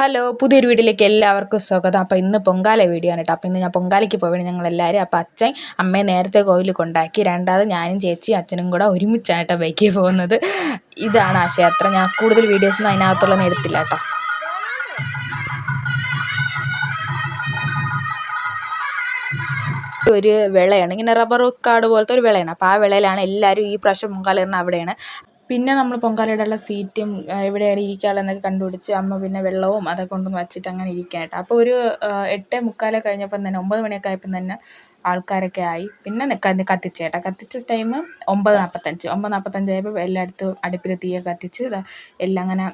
Hello പുതിയൊരു വീട്ടിലേക്ക് എല്ലാവർക്കും സ്വാഗതം. അപ്പോൾ ഇന്ന് പൊങ്കാല വീഡിയോ ആണ് കേട്ടോ അപ്പോൾ ഇന്ന് ഞാൻ പൊങ്കാലയ്ക്ക് പോവുകയാണ് ഞങ്ങളെല്ലാവരും അപ്പോൾ അച്ഛൻ അമ്മയെ നേരത്തെ കോവിലിൽ കൊണ്ടാക്കി. രണ്ടാമത് ഞാനും ചേച്ചി അച്ഛനും കൂടെ ഒരുമിച്ചാണ് കേട്ടോ ബൈക്കിൽ പോകുന്നത്. ഇതാണ് ആ ക്ഷേത്രം ഞാൻ കൂടുതൽ വീഡിയോസൊന്നും അതിനകത്തുള്ളതൊന്നും എടുത്തില്ല കേട്ടോ ഒരു വിളയാണ്. ഇങ്ങനെ റബ്ബർ കാട് പോലത്തെ ഒരു വിളയാണ്. അപ്പോൾ ആ വിളയിലാണ് എല്ലാവരും ഈ പ്രാവശ്യം പൊങ്കാല അവിടെയാണ്. പിന്നെ നമ്മൾ പൊങ്കാലയിടാനുള്ള സീറ്റും എവിടെയാണ് ഇരിക്കാനുള്ളത് എന്നൊക്കെ കണ്ടുപിടിച്ച് അമ്മ പിന്നെ വെള്ളവും അതൊക്കെ കൊണ്ടുവന്ന് വച്ചിട്ട് അങ്ങനെ ഇരിക്കുകയാണ് അപ്പോൾ ഒരു എട്ടേ മുക്കാലൊക്കെ കഴിഞ്ഞപ്പം തന്നെ ഒമ്പത് മണിയൊക്കെ ആയപ്പം തന്നെ ആൾക്കാരൊക്കെ ആയി. പിന്നെ കത്തിച്ച് കേട്ടോ. കത്തിച്ച ടൈം ഒമ്പത് നാൽപ്പത്തഞ്ച് ഒമ്പത് നാൽപ്പത്തഞ്ചായപ്പോൾ എല്ലായിടത്തും അടുപ്പിൽ തീയൊക്കെ കത്തിച്ച് എല്ലാം അങ്ങനെ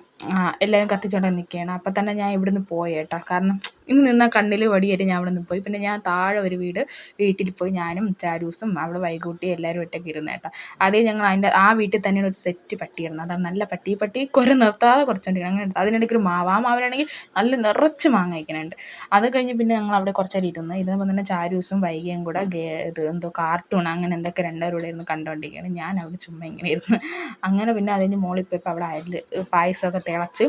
എല്ലാവരും കത്തിച്ചുകൊണ്ട് നിൽക്കുകയാണ്. അപ്പം തന്നെ ഞാൻ ഇവിടുന്ന് പോയി കേട്ടോ. കാരണം ഇന്ന് നിന്നാൽ കണ്ണിൽ വടിയേറ്റ് ഞാൻ അവിടെ നിന്ന് പോയി. പിന്നെ ഞാൻ താഴെ ഒരു വീട് വീട്ടിൽ പോയി ഞാനും ചാരൂസും അവിടെ വൈകൂട്ടി എല്ലാവരും ഒറ്റയ്ക്ക് ഇരുന്ന് കേട്ടോ. അതേ ഞങ്ങൾ അതിന്റെ ആ വീട്ടിൽ തന്നെയാണ് ഒരു സെറ്റ് പട്ടി ഇടുന്നത്. അതാണ് നല്ല പട്ടി. പട്ടി കുര നിർത്താതെ കുറച്ചുകൊണ്ടിരിക്കണം അങ്ങനെ അതിനിടയ്ക്ക് ഒരു മാവ്. ആ മാവിലാണെങ്കിൽ നല്ല നിറച്ച് മാങ്ങ കഴിക്കുന്നുണ്ട്. അത് കഴിഞ്ഞ് പിന്നെ ഞങ്ങൾ അവിടെ കുറച്ച് നേരം ഇരുന്ന് ഇതേപോലെ തന്നെ ചാരൂസും വൈകിയും കൂടെ ഇത് എന്തോ കാർട്ടൂൺ അങ്ങനെ എന്തൊക്കെ രണ്ടുപേരും കൂടെ ഇരുന്ന് കണ്ടുകൊണ്ടിരിക്കുകയാണ് ഞാൻ അവിടെ ചുമ്മാ ഇങ്ങനെ ഇരുന്ന്. അങ്ങനെ പിന്നെ അതിന്റെ മോളിപ്പോൾ പോയപ്പോൾ അവിടെ അയൽ പായസമൊക്കെ തിളച്ച്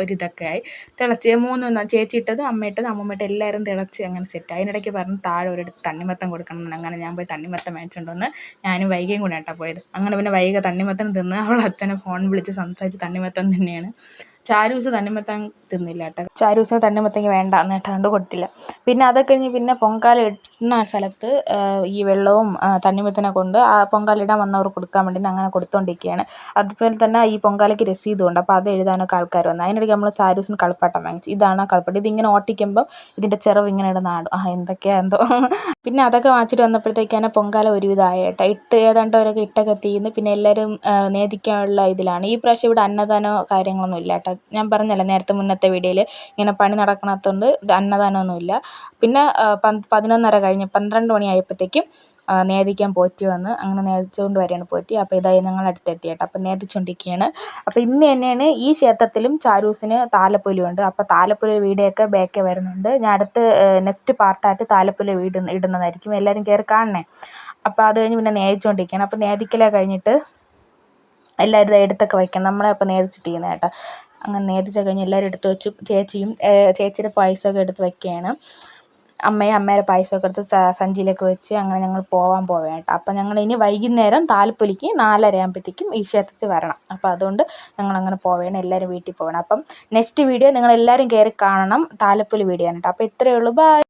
ഒരിതൊക്കെ ആയി. തിളച്ച് മൂന്നും ചേച്ചി ഇട്ടതും അമ്മ ഇട്ടത് എല്ലാവരും തിളച്ച് അങ്ങനെ സെറ്റ് അതിനിടയ്ക്ക് പറഞ്ഞു താഴെ ഒരിടത്ത് തണ്ണിമത്തം കൊടുക്കണം അങ്ങനെ ഞാൻ പോയി തണ്ണിമത്തം മേടിച്ചുകൊണ്ട് വന്ന് ഞാനും വൈകിയും കൂടെ ആട്ടാ പോയത്. അങ്ങനെ പിന്നെ വൈകി തണ്ണിമത്തം തിന്ന് അവൾ അച്ഛനെ ഫോൺ വിളിച്ച് സംസാരിച്ച് തണ്ണിമത്തം തന്നെയാണ്. ചാരൂസ് തണ്ണിമത്തം തിന്നില്ല കേട്ടോ. ചാരൂസിന് തണ്ണിമത്തങ്ങ വേണ്ട എന്നിട്ട് കൊണ്ട് കൊടുത്തില്ല. പിന്നെ അതൊക്കെ കഴിഞ്ഞ് പിന്നെ പൊങ്കാല ഇടുന്ന സ്ഥലത്ത് ഈ വെള്ളവും തണ്ണിമത്തനെ കൊണ്ട് ആ പൊങ്കാല ഇടാൻ വന്നവർക്ക് കൊടുക്കാൻ വേണ്ടി അങ്ങനെ കൊടുത്തുകൊണ്ടിരിക്കുകയാണ് അതുപോലെ തന്നെ ഈ പൊങ്കാലയ്ക്ക് രസീതും ഉണ്ട്. അപ്പോൾ അത് എഴുതാനൊക്കെ ആൾക്കാർ വന്നു. അതിനിടയ്ക്ക് നമ്മൾ ചാരൂസിന് കളിപ്പാട്ടം വാങ്ങിച്ചു. ഇതാണ് ആ കളിപ്പാട്ടം. ഇതിങ്ങനെ ഓട്ടിക്കുമ്പോൾ ഇതിന്റെ ചിറവ് ഇങ്ങനെ ഇടുന്ന ആടും. ആ എന്തൊക്കെയാ എന്തോ. പിന്നെ അതൊക്കെ വാങ്ങിച്ചിട്ട് വന്നപ്പോഴത്തേക്കാണ് പൊങ്കാല ഒരുവിധമായിട്ട് കേട്ടോ. ഇട്ട് ഏതാണ്ടവരൊക്കെ ഇട്ടൊക്കെ തീർന്ന് പിന്നെ എല്ലാവരും നേദിക്കാനുള്ള ഇതിലാണ്. ഈ പ്രാവശ്യം ഇവിടെ അന്നദാനോ കാര്യങ്ങളൊന്നും ഇല്ല കേട്ടോ. ഞാൻ പറഞ്ഞല്ലോ നേരത്തെ മുന്നത്തെ വീഡിയോയിൽ ഇങ്ങനെ പണി നടക്കണത്തോണ്ട്. അന്നദാനമൊന്നുമില്ല. പിന്നെ പതിനൊന്നര കഴിഞ്ഞ് പന്ത്രണ്ട് മണി ആയപ്പോഴത്തേക്കും നേദിക്കാൻ പോറ്റി വന്ന് അങ്ങനെ നേദിച്ചുകൊണ്ട് വരികയാണ് പോറ്റി. അപ്പോൾ ഇതായി ഞങ്ങൾ അടുത്തെത്തി കേട്ടോ അപ്പോൾ നേദിച്ചുകൊണ്ടിരിക്കുകയാണ് അപ്പോൾ ഇന്ന് തന്നെയാണ് ഈ ക്ഷേത്രത്തിലും ചാരൂസിന് താലപ്പൊലിയുണ്ട്. അപ്പോൾ താലപ്പൊലി വീഡിയോയൊക്കെ ബാക്കേ വരുന്നുണ്ട്. ഞാൻ അടുത്ത് നെക്സ്റ്റ് പാർട്ടായിട്ട് താലപ്പൊലി വീട് ഇടുന്നതായിരിക്കും. എല്ലാവരും കയറി കാണണേ. അപ്പോൾ അത് കഴിഞ്ഞ് പിന്നെ നേദിച്ചുകൊണ്ടിരിക്കുകയാണ് അപ്പോൾ നേദിക്കലേ കഴിഞ്ഞിട്ട് എല്ലാവരും എടുത്തൊക്കെ വയ്ക്കണം. നമ്മളെ അപ്പോൾ നേദിച്ചിട്ട് ചെയ്യുന്നത് കേട്ടോ. അങ്ങനെ നേദിച്ചൊക്കെ കഴിഞ്ഞ് എല്ലാവരും എടുത്ത് വെച്ചു ചേച്ചിയും ചേച്ചിയുടെ പായസമൊക്കെ എടുത്ത് വയ്ക്കുകയാണ് അമ്മയും അമ്മയുടെ പായസമൊക്കെ എടുത്ത് സഞ്ചിയിലൊക്കെ വെച്ച് അങ്ങനെ ഞങ്ങൾ പോവാൻ പോവുകയാണ് കേട്ടോ. അപ്പം ഞങ്ങൾ ഇനി വൈകുന്നേരം താലപ്പൊലിക്ക് നാലര ആകുമ്പോഴത്തേക്കും ഈ ക്ഷേത്രത്തിൽ വരണം. അപ്പോൾ അതുകൊണ്ട് ഞങ്ങൾ അങ്ങനെ പോവുകയാണ് എല്ലാവരും വീട്ടിൽ പോകണം അപ്പം നെക്സ്റ്റ് വീഡിയോ നിങ്ങൾ എല്ലാവരും കയറി കാണണം താലപ്പൊലി വീഡിയോ ആണ് കേട്ടോ. അപ്പോൾ ഇത്രയേ ഉള്ളൂ. ബൈ.